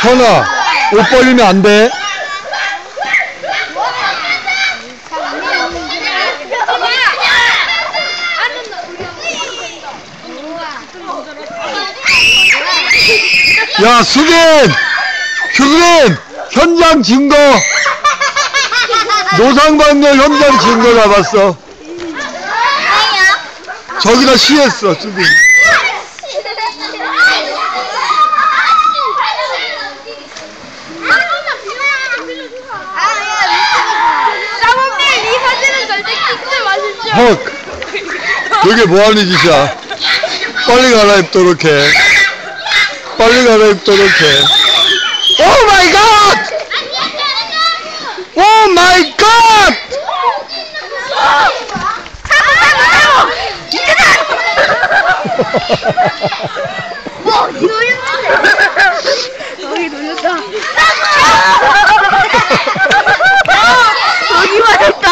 수연아, 옷 벌리면 안 돼. 야, 수빈! 수빈! 현장 증거! 노상방뇨 현장 증거 잡았어. 저기다 시했어, 수빈. 사모님 이 사진은 절대 찍지 마십시오. 헉! 그게 뭐하는 짓이야? 빨리 갈아입도록 해. 빨리 갈아입도록 해. 오 마이 갓! 오 마이 갓 놀렸다. 여기 맞았다.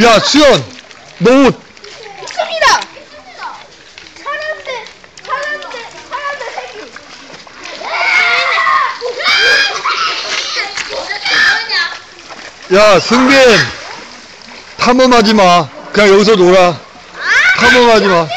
야, 수연! 너 옷! 있습니다. 사람들, 사람들, 사람들 새끼. 야, 승빈! 탐험하지 마. 그냥 여기서 놀아. 탐험하지 마.